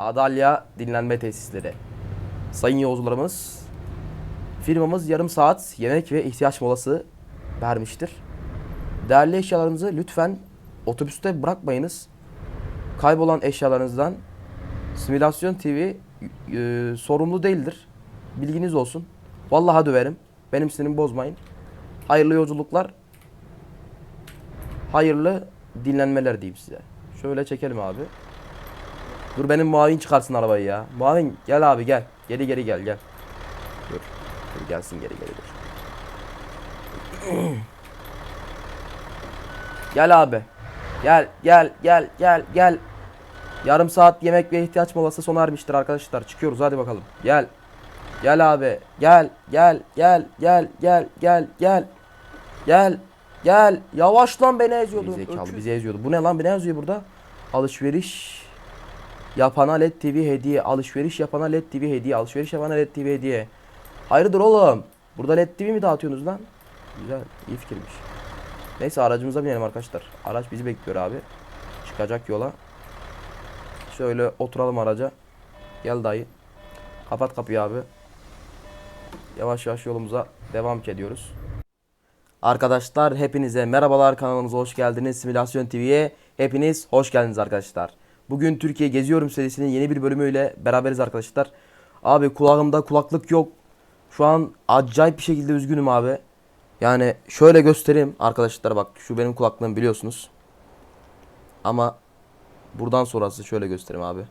Adalya Dinlenme Tesisleri. Sayın yolcularımız, firmamız yarım saat yemek ve ihtiyaç molası vermiştir. Değerli eşyalarınızı lütfen otobüste bırakmayınız. Kaybolan eşyalarınızdan Simülasyon TV e, sorumlu değildir. Bilginiz olsun. Vallahi döverim. Benim sinirimi bozmayın. Hayırlı yolculuklar. Hayırlı dinlenmeler diyeyim size. Şöyle çekelim abi. Dur benim muavin çıkarsın arabayı ya. Muavin gel abi gel. Geri geri gel gel. Dur. Dur gelsin geri geri dur. gel abi. Gel gel gel gel gel. Yarım saat yemek ve ihtiyaç molası sona ermiştir arkadaşlar. Çıkıyoruz hadi bakalım. Gel. Gel abi. Gel gel gel gel gel gel gel. Gel. Gel. Yavaş lan beni eziyordu. Zekalı bizi eziyordu. Bu ne lan? Bu ne yazıyor burada? Alışveriş yapana LED TV hediye. Alışveriş yapana LED TV hediye. Alışveriş yapana LED TV hediye. Hayırdır oğlum? Burada LED TV mi dağıtıyorsunuz lan? Güzel. iyi fikirmiş. Neyse aracımıza binelim arkadaşlar. Araç bizi bekliyor abi. Çıkacak yola. Şöyle oturalım araca. Gel dayı. Kapat kapıyı abi. Yavaş yavaş yolumuza devam ediyoruz. Arkadaşlar hepinize merhabalar kanalımıza hoş geldiniz. Simülasyon TV'ye hepiniz hoş geldiniz arkadaşlar. Bugün Türkiye Geziyorum serisinin yeni bir bölümüyle beraberiz arkadaşlar. Abi kulağımda kulaklık yok. Şu an acayip bir şekilde üzgünüm abi. Yani şöyle göstereyim arkadaşlar bak şu benim kulaklığım biliyorsunuz. Ama buradan sonrası şöyle göstereyim abi.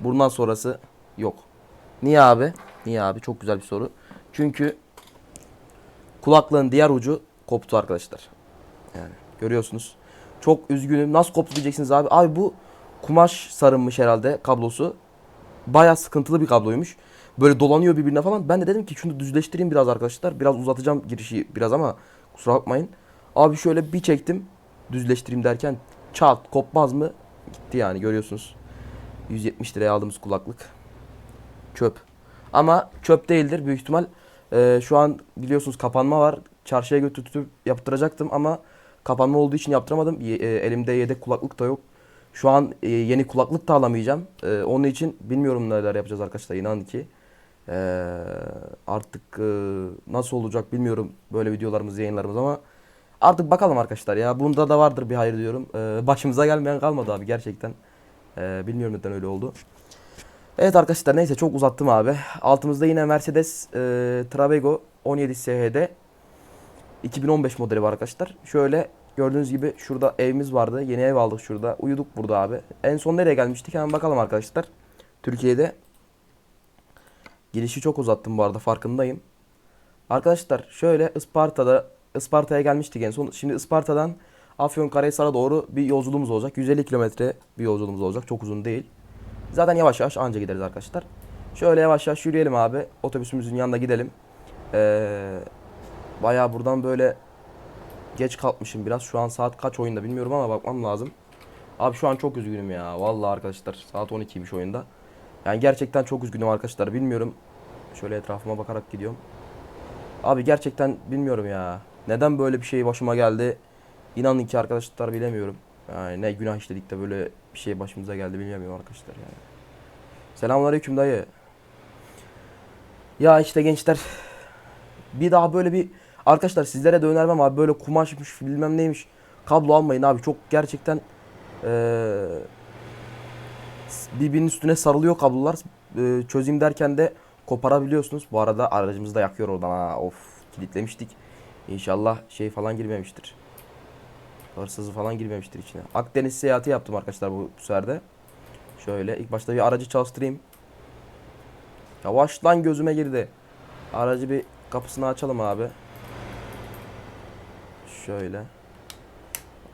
Buradan sonrası yok. Niye abi? Niye abi? Çok güzel bir soru. Çünkü kulaklığın diğer ucu koptu arkadaşlar. Yani görüyorsunuz. Çok üzgünüm. Nasıl koptu diyeceksiniz abi. Abi bu kumaş sarılmış herhalde kablosu. Baya sıkıntılı bir kabloymuş. Böyle dolanıyor birbirine falan. Ben de dedim ki şunu düzleştireyim biraz arkadaşlar. Biraz uzatacağım girişi biraz ama kusura bakmayın. Abi şöyle bir çektim. Düzleştireyim derken çat kopmaz mı? Gitti yani görüyorsunuz. 170 liraya aldığımız kulaklık. Çöp. Ama çöp değildir büyük ihtimal. Ee, şu an biliyorsunuz kapanma var. Çarşıya götürtüp yaptıracaktım ama kapanma olduğu için yaptıramadım. Ye- e, elimde yedek kulaklık da yok. Şu an e, yeni kulaklık da alamayacağım. E, onun için bilmiyorum neler yapacağız arkadaşlar inanın ki. E, artık e, nasıl olacak bilmiyorum böyle videolarımız yayınlarımız ama artık bakalım arkadaşlar ya. Bunda da vardır bir hayır diyorum. E, başımıza gelmeyen kalmadı abi gerçekten. E, bilmiyorum neden öyle oldu. Evet arkadaşlar neyse çok uzattım abi. Altımızda yine Mercedes e, Travego 17 SH'de 2015 modeli var arkadaşlar. Şöyle gördüğünüz gibi şurada evimiz vardı. Yeni ev aldık şurada. Uyuduk burada abi. En son nereye gelmiştik hemen bakalım arkadaşlar. Türkiye'de girişi çok uzattım bu arada farkındayım. Arkadaşlar şöyle Isparta'da Isparta'ya gelmiştik en son. Şimdi Isparta'dan Afyonkarahisar'a doğru bir yolculuğumuz olacak. 150 kilometre bir yolculuğumuz olacak. Çok uzun değil. Zaten yavaş yavaş anca gideriz arkadaşlar. Şöyle yavaş yavaş yürüyelim abi. Otobüsümüzün yanına gidelim. Ee, bayağı buradan böyle geç kalkmışım biraz. Şu an saat kaç oyunda bilmiyorum ama bakmam lazım. Abi şu an çok üzgünüm ya. Vallahi arkadaşlar saat 12'ymiş oyunda. Yani gerçekten çok üzgünüm arkadaşlar. Bilmiyorum. Şöyle etrafıma bakarak gidiyorum. Abi gerçekten bilmiyorum ya. Neden böyle bir şey başıma geldi? İnanın ki arkadaşlar bilemiyorum. Yani ne günah işledik de böyle bir şey başımıza geldi bilmiyorum arkadaşlar yani. Selamünaleyküm dayı. Ya işte gençler bir daha böyle bir arkadaşlar sizlere de önermem abi böyle kumaşmış bilmem neymiş. Kablo almayın abi çok gerçekten eee birbirinin üstüne sarılıyor kablolar. Eee, çözeyim derken de koparabiliyorsunuz. Bu arada aracımızı da yakıyor oradan ha of kilitlemiştik. İnşallah şey falan girmemiştir. Hırsızı falan girmemiştir içine. Akdeniz seyahati yaptım arkadaşlar bu seferde. Şöyle ilk başta bir aracı çalıştırayım. Yavaş lan gözüme girdi. Aracı bir kapısını açalım abi. Şöyle.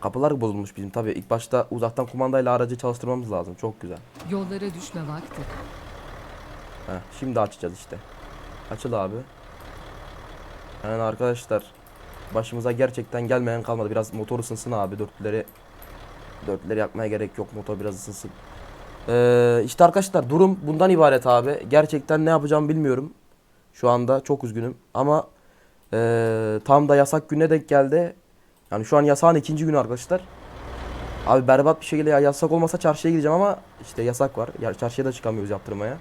Kapılar bozulmuş bizim tabii. İlk başta uzaktan kumandayla aracı çalıştırmamız lazım. Çok güzel. Yollara düşme vakti. Heh, şimdi açacağız işte. Açıl abi. Yani arkadaşlar başımıza gerçekten gelmeyen kalmadı. Biraz motor ısınsın abi. Dörtlüleri dörtlüleri yakmaya gerek yok. Motor biraz ısınsın. Ee, işte arkadaşlar durum bundan ibaret abi. Gerçekten ne yapacağımı bilmiyorum. Şu anda çok üzgünüm. Ama ee, tam da yasak güne denk geldi. Yani şu an yasağın ikinci günü arkadaşlar. Abi berbat bir şekilde ya yasak olmasa çarşıya gideceğim ama işte yasak var. Ya çarşıya da çıkamıyoruz yaptırmaya.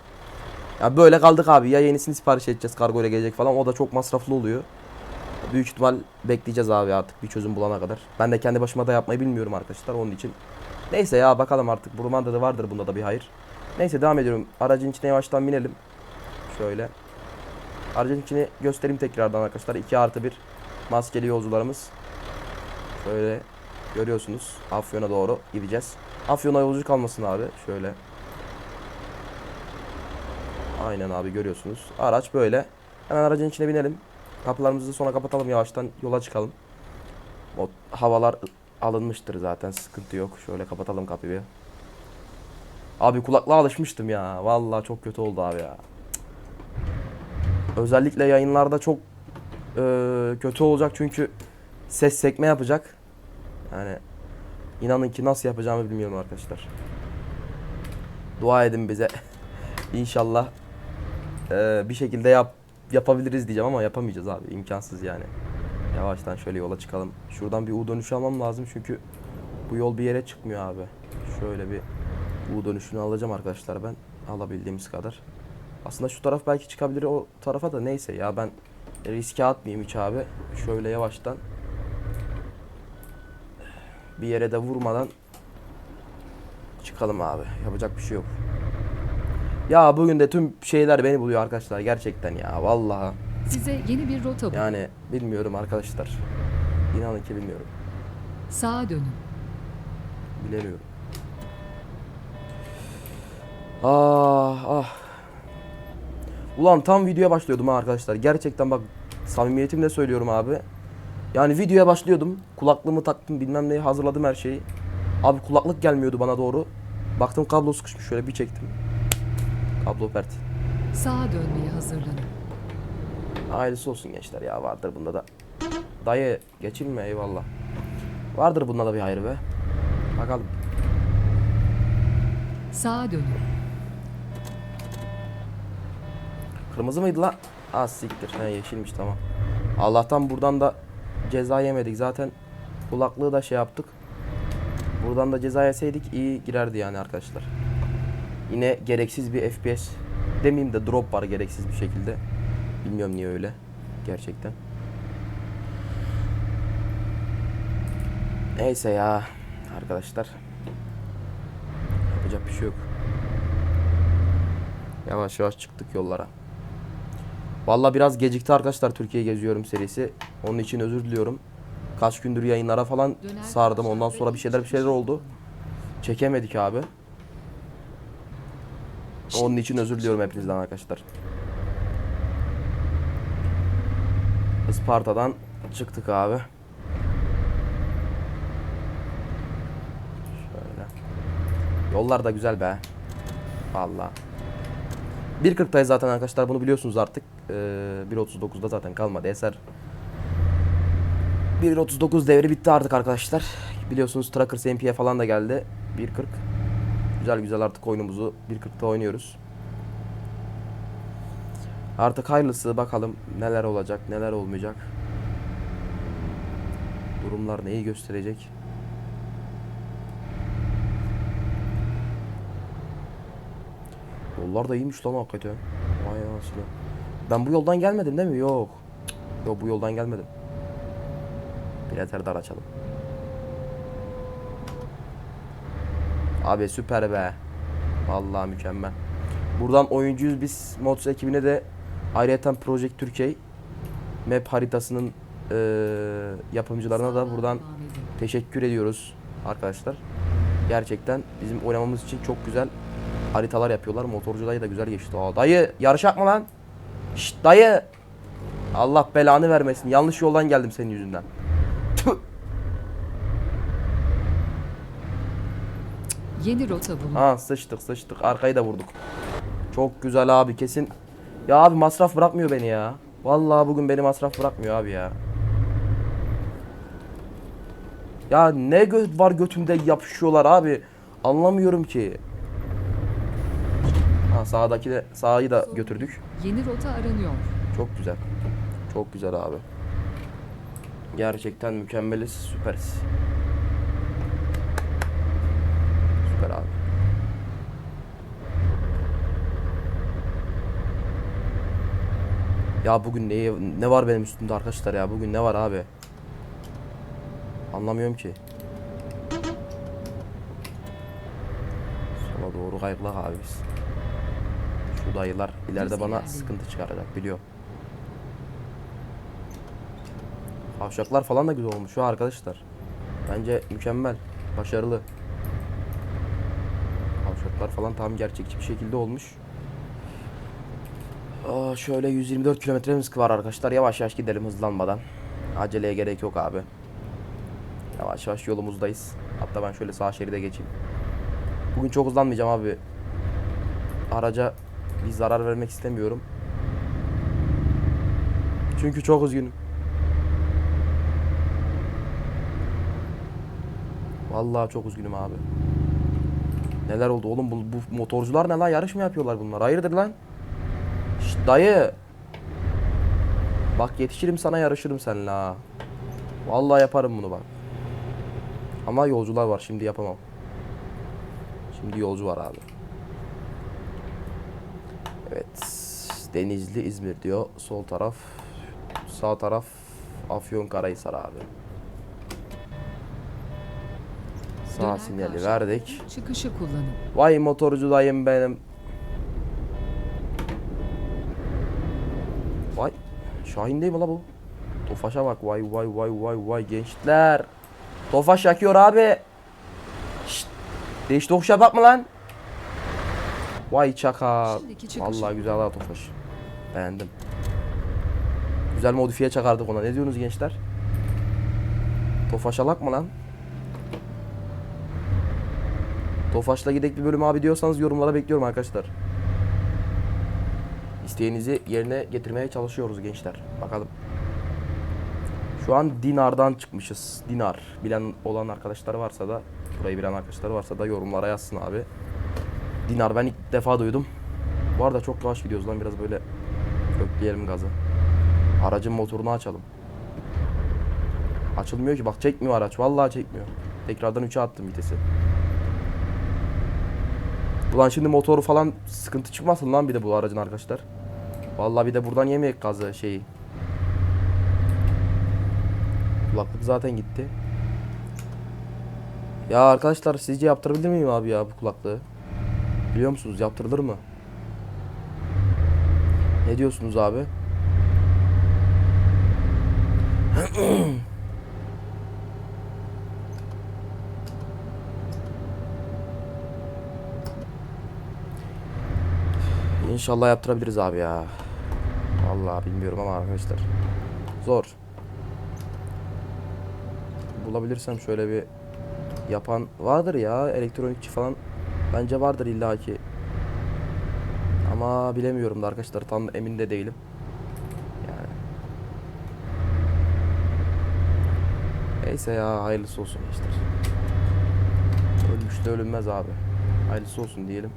Ya böyle kaldık abi. Ya yenisini sipariş edeceğiz kargo ile gelecek falan. O da çok masraflı oluyor. Büyük ihtimal bekleyeceğiz abi artık bir çözüm bulana kadar. Ben de kendi başıma da yapmayı bilmiyorum arkadaşlar onun için. Neyse ya bakalım artık. Burmanda da vardır bunda da bir hayır. Neyse devam ediyorum. Aracın içine yavaştan binelim. Şöyle. Aracın içini göstereyim tekrardan arkadaşlar. 2 artı 1 maskeli yolcularımız. Şöyle görüyorsunuz. Afyon'a doğru gideceğiz. Afyon'a yolcu kalmasın abi. Şöyle. Aynen abi görüyorsunuz. Araç böyle. Hemen aracın içine binelim. Kapılarımızı sonra kapatalım yavaştan yola çıkalım. O havalar alınmıştır zaten sıkıntı yok. Şöyle kapatalım kapıyı. Abi kulaklığa alışmıştım ya. Vallahi çok kötü oldu abi ya. Özellikle yayınlarda çok eee, kötü olacak çünkü ses sekme yapacak. Yani inanın ki nasıl yapacağımı bilmiyorum arkadaşlar. Dua edin bize. İnşallah eee, bir şekilde yap yapabiliriz diyeceğim ama yapamayacağız abi. imkansız yani. Yavaştan şöyle yola çıkalım. Şuradan bir U dönüşü almam lazım çünkü bu yol bir yere çıkmıyor abi. Şöyle bir U dönüşünü alacağım arkadaşlar ben. Alabildiğimiz kadar. Aslında şu taraf belki çıkabilir o tarafa da neyse ya ben riske atmayayım hiç abi. Şöyle yavaştan bir yere de vurmadan çıkalım abi. Yapacak bir şey yok. Ya bugün de tüm şeyler beni buluyor arkadaşlar gerçekten ya vallahi. Size yeni bir rota bul. Yani bilmiyorum arkadaşlar. İnanın ki bilmiyorum. Sağa dönün. Bilemiyorum. Ah ah. Ulan tam videoya başlıyordum ha arkadaşlar. Gerçekten bak samimiyetimle söylüyorum abi. Yani videoya başlıyordum. Kulaklığımı taktım bilmem neyi hazırladım her şeyi. Abi kulaklık gelmiyordu bana doğru. Baktım kablo sıkışmış şöyle bir çektim. Kablo pert. Sağa dönmeye hazırlanın. Ailesi olsun gençler ya vardır bunda da. Dayı geçilme eyvallah. Vardır bunda da bir hayır be. Bakalım. Sağa dönün. Kırmızı mıydı lan? Az siktir. He yeşilmiş tamam. Allah'tan buradan da ceza yemedik. Zaten kulaklığı da şey yaptık. Buradan da ceza yeseydik iyi girerdi yani arkadaşlar. Yine gereksiz bir FPS demeyeyim de drop var gereksiz bir şekilde. Bilmiyorum niye öyle. Gerçekten. Neyse ya arkadaşlar. Yapacak bir şey yok. Yavaş yavaş çıktık yollara. Valla biraz gecikti arkadaşlar Türkiye geziyorum serisi. Onun için özür diliyorum. Kaç gündür yayınlara falan sardım. Ondan sonra bir şeyler bir şeyler oldu. Çekemedik abi. Onun için özür diliyorum hepinizden arkadaşlar. Isparta'dan çıktık abi. Şöyle. Yollar da güzel be. Vallahi. 1.40'tayız zaten arkadaşlar bunu biliyorsunuz artık. Ee, 1.39'da zaten kalmadı eser. 1.39 devri bitti artık arkadaşlar. Biliyorsunuz Trackers MP'ye falan da geldi. 1.40. Güzel güzel artık oyunumuzu 1.40'da oynuyoruz. Artık hayırlısı bakalım neler olacak neler olmayacak. Durumlar neyi gösterecek. Yollar da iyiymiş lan hakikaten. Vay anasını. Ben bu yoldan gelmedim değil mi? Yok. Yok bu yoldan gelmedim. Bileter dar açalım. Abi süper be. Vallahi mükemmel. Buradan oyuncuyuz biz Mods ekibine de ayrıca Project Türkiye map haritasının eee, yapımcılarına da buradan teşekkür ediyoruz arkadaşlar. Gerçekten bizim oynamamız için çok güzel haritalar yapıyorlar. Motorcu dayı da güzel geçti. Aa, dayı yarışak mı lan? Şşt dayı. Allah belanı vermesin. Yanlış yoldan geldim senin yüzünden. Tüh. Yeni rota bulun. Ha sıçtık sıçtık. Arkayı da vurduk. Çok güzel abi kesin. Ya abi masraf bırakmıyor beni ya. Vallahi bugün beni masraf bırakmıyor abi ya. Ya ne gö- var götünde yapışıyorlar abi. Anlamıyorum ki sağdaki de sağı da götürdük. Yeni rota aranıyor. Çok güzel. Çok güzel abi. Gerçekten mükemmeliz, süperiz. Süper abi. Ya bugün ne, ne var benim üstümde arkadaşlar ya? Bugün ne var abi? Anlamıyorum ki. Sola doğru kayıkla abi biz. Şu dayılar ileride bana sıkıntı çıkaracak biliyor. Kavşaklar falan da güzel olmuş şu arkadaşlar. Bence mükemmel, başarılı. Kavşaklar falan tam gerçekçi bir şekilde olmuş. Aa, şöyle 124 kilometremiz var arkadaşlar. Yavaş yavaş gidelim hızlanmadan. Aceleye gerek yok abi. Yavaş yavaş yolumuzdayız. Hatta ben şöyle sağ şeride geçeyim. Bugün çok hızlanmayacağım abi. Araca bir zarar vermek istemiyorum. Çünkü çok üzgünüm. Vallahi çok üzgünüm abi. Neler oldu oğlum bu, bu motorcular ne lan yarış mı yapıyorlar bunlar? Hayırdır lan? Şşt dayı. Bak yetişirim sana yarışırım seninle ha. Vallahi yaparım bunu bak. Ama yolcular var şimdi yapamam. Şimdi yolcu var abi. Evet. Denizli İzmir diyor. Sol taraf. Sağ taraf Afyonkarahisar abi. Sağ sinyali verdik. Çıkışı kullanın. Vay motorcu dayım benim. Vay. Şahin değil mi la bu? Tofaş'a bak vay vay vay vay vay gençler. Tofaş yakıyor abi. Şşt. Değiş tokuşa bakma lan. Vay çaka. Vallahi güzel ha Tofaş. Beğendim. Güzel modifiye çakardık ona. Ne diyorsunuz gençler? Tofaş'a mı lan? Tofaş'la gidek bir bölüm abi diyorsanız yorumlara bekliyorum arkadaşlar. İsteğinizi yerine getirmeye çalışıyoruz gençler. Bakalım. Şu an Dinar'dan çıkmışız. Dinar. Bilen olan arkadaşlar varsa da burayı bilen arkadaşlar varsa da yorumlara yazsın abi. Dinar ben ilk defa duydum. Bu arada çok yavaş gidiyoruz lan biraz böyle kökleyelim gazı. Aracın motorunu açalım. Açılmıyor ki bak çekmiyor araç. Vallahi çekmiyor. Tekrardan 3'e attım vitesi. Ulan şimdi motoru falan sıkıntı çıkmasın lan bir de bu aracın arkadaşlar. Vallahi bir de buradan yemeyek gazı şeyi. Kulaklık zaten gitti. Ya arkadaşlar sizce yaptırabilir miyim abi ya bu kulaklığı? Biliyor musunuz yaptırılır mı? Ne diyorsunuz abi? İnşallah yaptırabiliriz abi ya. Vallahi bilmiyorum ama arkadaşlar. Zor. Bulabilirsem şöyle bir yapan vardır ya elektronikçi falan. Bence vardır illaki. Ama bilemiyorum da arkadaşlar tam emin de değilim. Yani. Neyse ya hayırlısı olsun gençler. Ölmüş de ölünmez abi. Hayırlısı olsun diyelim.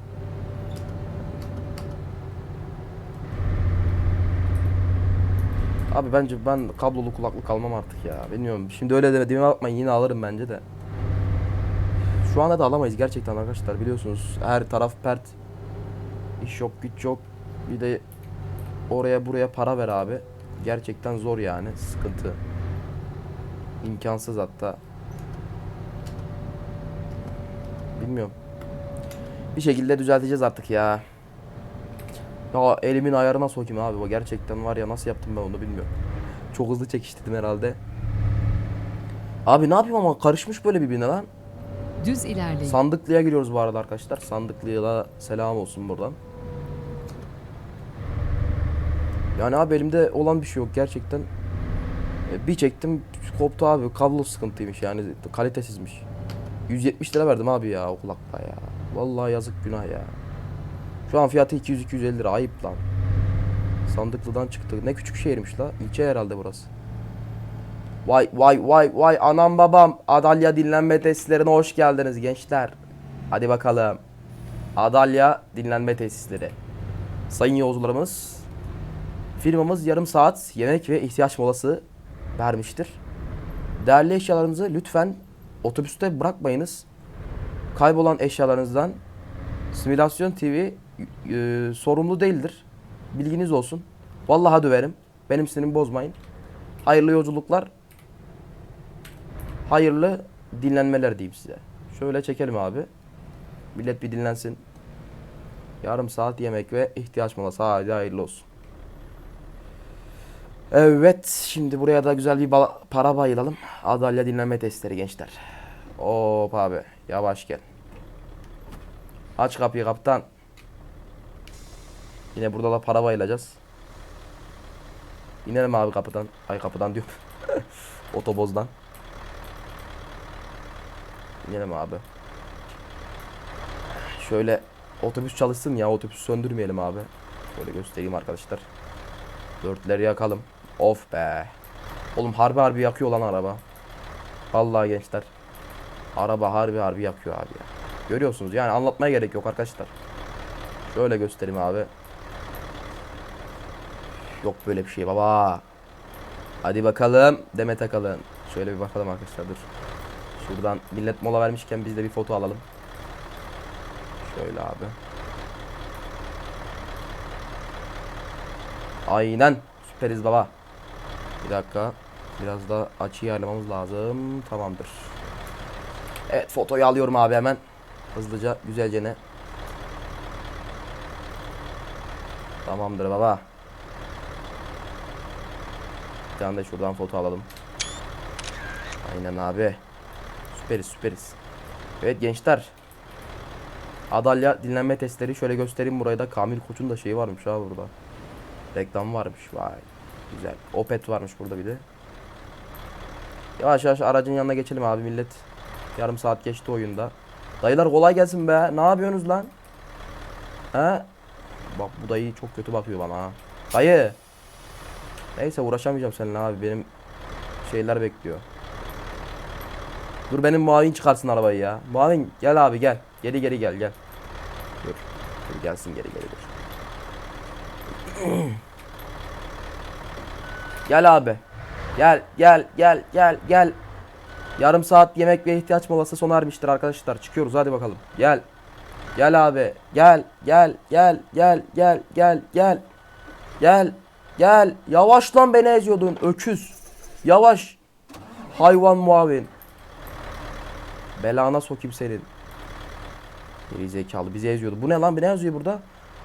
Abi bence ben kablolu kulaklık almam artık ya. Bilmiyorum. Şimdi öyle demediğime bakmayın yine alırım bence de. Şu anda da alamayız gerçekten arkadaşlar biliyorsunuz. Her taraf pert. İş yok güç yok. Bir de oraya buraya para ver abi. Gerçekten zor yani. Sıkıntı. İmkansız hatta. Bilmiyorum. Bir şekilde düzelteceğiz artık ya. Ya elimin ayarına sokayım abi. O gerçekten var ya nasıl yaptım ben onu bilmiyorum. Çok hızlı çekiştirdim herhalde. Abi ne yapayım ama karışmış böyle birbirine lan. Düz ilerleyin. Sandıklı'ya giriyoruz bu arada arkadaşlar. Sandıklı'ya selam olsun buradan. Yani abi elimde olan bir şey yok gerçekten. E, Bir çektim koptu abi. Kablo sıkıntıymış yani kalitesizmiş. 170 lira verdim abi ya o kulaklığa ya. Vallahi yazık günah ya. Şu an fiyatı 200-250 lira ayıp lan. Sandıklı'dan çıktı. Ne küçük şehirmiş la. İlçe herhalde burası. Vay vay vay vay anam babam. Adalya dinlenme tesislerine hoş geldiniz gençler. Hadi bakalım. Adalya dinlenme tesisleri. Sayın yolcularımız. Firmamız yarım saat yemek ve ihtiyaç molası vermiştir. Değerli eşyalarınızı lütfen otobüste bırakmayınız. Kaybolan eşyalarınızdan Simülasyon TV e, sorumlu değildir. Bilginiz olsun. Vallahi döverim. Benim sinirimi bozmayın. Hayırlı yolculuklar. Hayırlı dinlenmeler diyeyim size. Şöyle çekelim abi. Millet bir dinlensin. Yarım saat yemek ve ihtiyaç molası. Hadi hayırlı olsun. Evet. Şimdi buraya da güzel bir para bayılalım. Adalya dinlenme testleri gençler. Hop abi. Yavaş gel. Aç kapıyı kaptan. Yine burada da para bayılacağız. İnelim abi kapıdan. Ay kapıdan diyorum. Otobozdan. İnelim abi. Şöyle otobüs çalışsın ya otobüs söndürmeyelim abi. Şöyle göstereyim arkadaşlar. Dörtleri yakalım. Of be. Oğlum harbi harbi yakıyor lan araba. Vallahi gençler. Araba harbi harbi yakıyor abi ya. Görüyorsunuz yani anlatmaya gerek yok arkadaşlar. Şöyle göstereyim abi. Yok böyle bir şey baba. Hadi bakalım Demet Akalın. Şöyle bir bakalım arkadaşlar dur. Şuradan millet mola vermişken biz de bir foto alalım. Şöyle abi. Aynen. Süperiz baba. Bir dakika. Biraz da açıyı ayarlamamız lazım. Tamamdır. Evet fotoyu alıyorum abi hemen. Hızlıca güzelce ne. Tamamdır baba. Bir tane de şuradan foto alalım. Aynen abi. Süperiz süperiz. Evet gençler. Adalya dinlenme testleri şöyle göstereyim burayı da Kamil Koç'un da şeyi varmış ha burada. Reklam varmış vay. Güzel. Opet varmış burada bir de. Yavaş yavaş aracın yanına geçelim abi millet. Yarım saat geçti oyunda. Dayılar kolay gelsin be. Ne yapıyorsunuz lan? He? Bak bu dayı çok kötü bakıyor bana ha. Dayı. Neyse uğraşamayacağım seninle abi. Benim şeyler bekliyor. Dur benim muavin çıkarsın arabayı ya. Muavin gel abi gel. Geri geri gel gel. Dur. Dur gelsin geri geri dur. gel abi. Gel gel gel gel gel. Yarım saat yemek ve ihtiyaç molası sona ermiştir arkadaşlar. Çıkıyoruz hadi bakalım. Gel. Gel abi. Gel gel gel gel gel gel gel. Gel. Gel. Yavaş lan beni eziyordun öküz. Yavaş. Hayvan muavin. Belana sokayım senin. Geri zekalı bizi eziyordu. Bu ne lan? Ne yazıyor burada?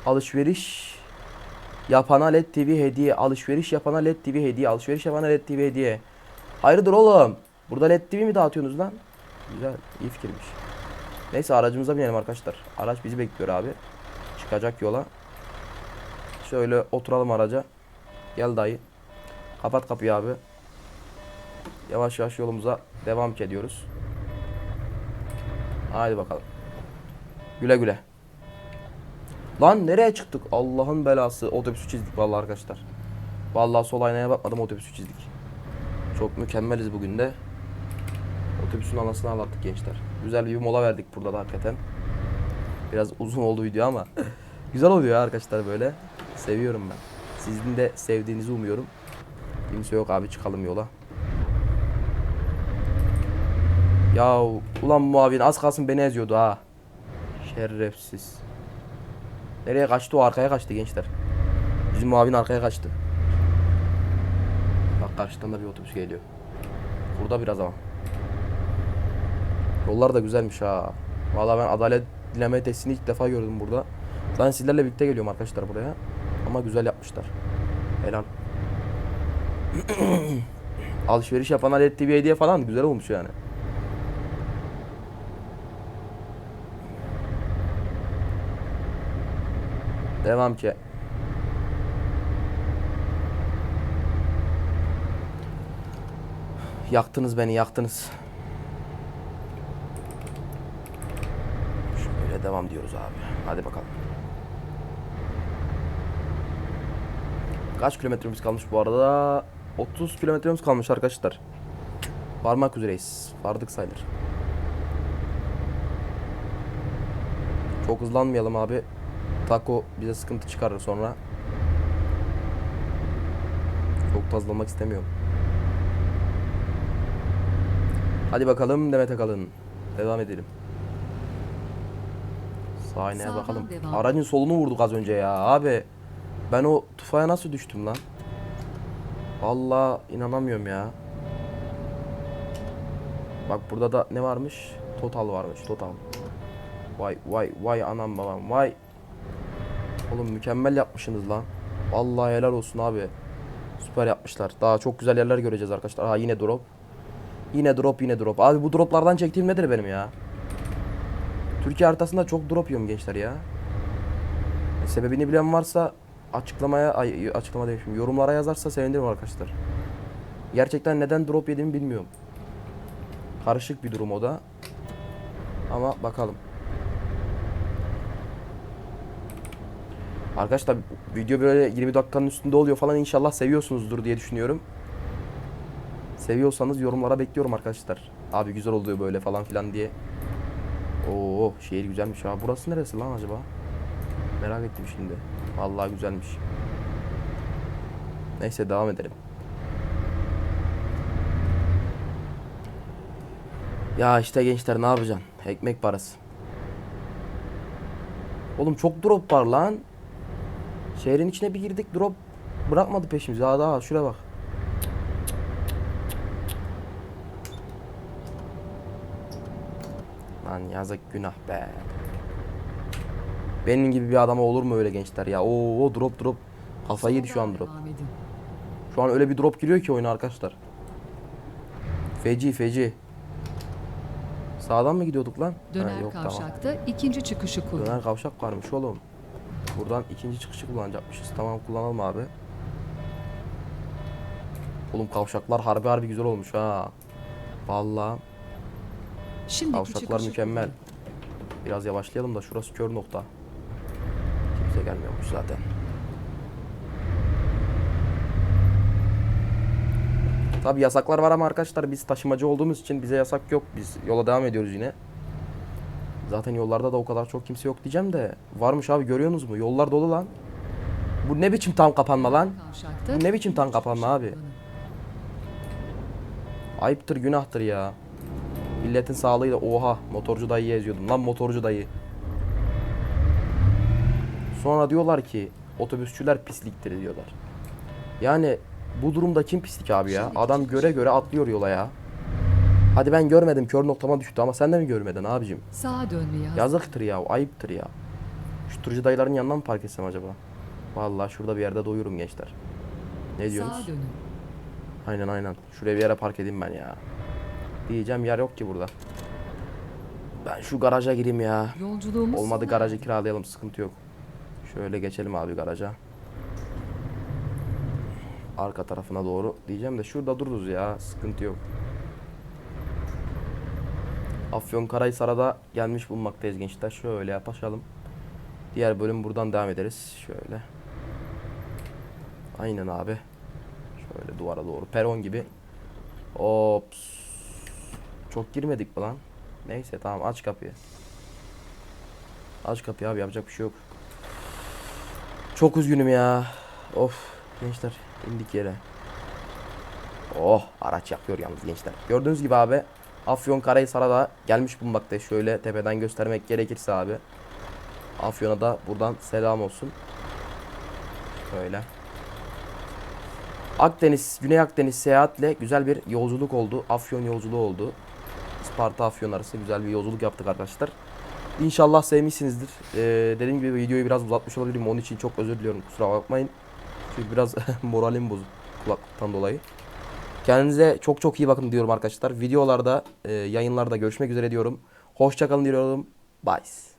Alışveriş yapana LED TV hediye. Alışveriş yapana LED TV hediye. Alışveriş yapana LED TV hediye. Hayırdır oğlum? Burada LED TV mi dağıtıyorsunuz lan? Güzel. iyi fikirmiş. Neyse aracımıza binelim arkadaşlar. Araç bizi bekliyor abi. Çıkacak yola. Şöyle oturalım araca. Gel dayı. Kapat kapıyı abi. Yavaş yavaş yolumuza devam ediyoruz. Haydi bakalım. Güle güle. Lan nereye çıktık? Allah'ın belası. Otobüsü çizdik vallahi arkadaşlar. Vallahi sol aynaya bakmadım otobüsü çizdik. Çok mükemmeliz bugün de. Otobüsün anasını ağlattık gençler. Güzel bir mola verdik burada da hakikaten. Biraz uzun oldu video ama güzel oluyor arkadaşlar böyle. Seviyorum ben. Sizin de sevdiğinizi umuyorum. Kimse yok abi çıkalım yola. Ya ulan muavin az kalsın beni eziyordu ha. Şerefsiz. Nereye kaçtı o arkaya kaçtı gençler. Bizim muavin arkaya kaçtı. Bak karşıdan da bir otobüs geliyor. Burada biraz ama. Yollar da güzelmiş ha. Vallahi ben adalet dileme testini ilk defa gördüm burada. Zaten sizlerle birlikte geliyorum arkadaşlar buraya. Ama güzel yapmışlar. Helal. Alışveriş yapan TV hediye falan güzel olmuş yani. Devam ki. Yaktınız beni yaktınız. Şöyle devam diyoruz abi. Hadi bakalım. Kaç kilometremiz kalmış bu arada? 30 kilometremiz kalmış arkadaşlar. Varmak üzereyiz. Vardık sayılır. Çok hızlanmayalım abi. Taco bize sıkıntı çıkarır sonra. Çok da hızlanmak istemiyorum. Hadi bakalım Demet Akalın. Devam edelim. Sağdan bakalım. devam. Aracın solunu vurduk az önce ya abi. Ben o tufaya nasıl düştüm lan? Vallahi inanamıyorum ya. Bak burada da ne varmış? Total varmış, total. Vay vay vay anam babam vay. Oğlum mükemmel yapmışsınız lan. Vallahi helal olsun abi. Süper yapmışlar. Daha çok güzel yerler göreceğiz arkadaşlar. Ha yine drop. Yine drop yine drop. Abi bu droplardan çektiğim nedir benim ya? Türkiye haritasında çok drop yiyorum gençler ya. E, sebebini bilen varsa açıklamaya ay açıklama demişim. Yorumlara yazarsa sevinirim arkadaşlar. Gerçekten neden drop yediğimi bilmiyorum. Karışık bir durum o da. Ama bakalım. Arkadaşlar video böyle 20 dakikanın üstünde oluyor falan inşallah seviyorsunuzdur diye düşünüyorum. Seviyorsanız yorumlara bekliyorum arkadaşlar. Abi güzel oluyor böyle falan filan diye. Oo şehir güzelmiş ha. Burası neresi lan acaba? Merak ettim şimdi. Vallahi güzelmiş. Neyse devam edelim. Ya işte gençler ne yapacaksın? Ekmek parası. Oğlum çok drop var lan. Şehrin içine bir girdik drop bırakmadı peşimizi. Daha daha şuraya bak. Lan yazık günah be. Benim gibi bir adama olur mu öyle gençler ya? Oo drop drop. Kafayı yedi şu an drop. Şu an öyle bir drop giriyor ki oyuna arkadaşlar. Feci feci. Sağdan mı gidiyorduk lan? Ha, Döner yok, tamam. kavşakta ikinci çıkışı kullan. Döner kavşak varmış oğlum. Buradan ikinci çıkışı kullanacakmışız. Tamam kullanalım abi. Oğlum kavşaklar harbi harbi güzel olmuş ha. Vallahi Şimdiki kavşaklar mükemmel. Biraz yavaşlayalım da şurası kör nokta. Kimse gelmiyormuş zaten. Tabi yasaklar var ama arkadaşlar biz taşımacı olduğumuz için bize yasak yok. Biz yola devam ediyoruz yine. Zaten yollarda da o kadar çok kimse yok diyeceğim de. Varmış abi görüyorsunuz mu? Yollar dolu lan. Bu ne biçim tam kapanma lan? Bu ne biçim tam kapanma abi? Ayıptır günahtır ya. Milletin sağlığıyla oha motorcu dayıyı eziyordum lan motorcu dayı. Sonra diyorlar ki otobüsçüler pisliktir diyorlar. Yani bu durumda kim pislik abi ya? Adam göre göre atlıyor yola ya. Hadi ben görmedim kör noktama düştü ama sen de mi görmedin abicim? Sağa dönmeye hazır. Yazıktır ya ayıptır ya. Şu turcu dayıların yanına mı park etsem acaba? Vallahi şurada bir yerde doyurum gençler. Ne diyorsunuz? Sağa dönün. Aynen aynen. Şuraya bir yere park edeyim ben ya. Diyeceğim yer yok ki burada. Ben şu garaja gireyim ya. Yolculuğumuz Olmadı garajı kiralayalım sıkıntı yok. Şöyle geçelim abi garaja. Arka tarafına doğru diyeceğim de şurada dururuz ya sıkıntı yok. Afyonkarahisar'a gelmiş bulunmaktayız gençler. Şöyle yapışalım. Diğer bölüm buradan devam ederiz. Şöyle. Aynen abi. Şöyle duvara doğru. Peron gibi. Ops. Çok girmedik mi lan? Neyse tamam aç kapıyı. Aç kapıyı abi yapacak bir şey yok. Çok üzgünüm ya. Of gençler indik yere. Oh araç yapıyor yalnız gençler. Gördüğünüz gibi abi Afyon Karahisar'a da gelmiş bulunmakta. Şöyle tepeden göstermek gerekirse abi. Afyon'a da buradan selam olsun. Şöyle. Akdeniz, Güney Akdeniz seyahatle güzel bir yolculuk oldu. Afyon yolculuğu oldu. Isparta Afyon arası güzel bir yolculuk yaptık arkadaşlar. İnşallah sevmişsinizdir. Ee, dediğim gibi videoyu biraz uzatmış olabilirim. Onun için çok özür diliyorum. Kusura bakmayın. Çünkü biraz moralim bozuk kulaklıktan dolayı. Kendinize çok çok iyi bakın diyorum arkadaşlar. Videolarda, e, yayınlarda görüşmek üzere diyorum. Hoşçakalın diyorum. Bye.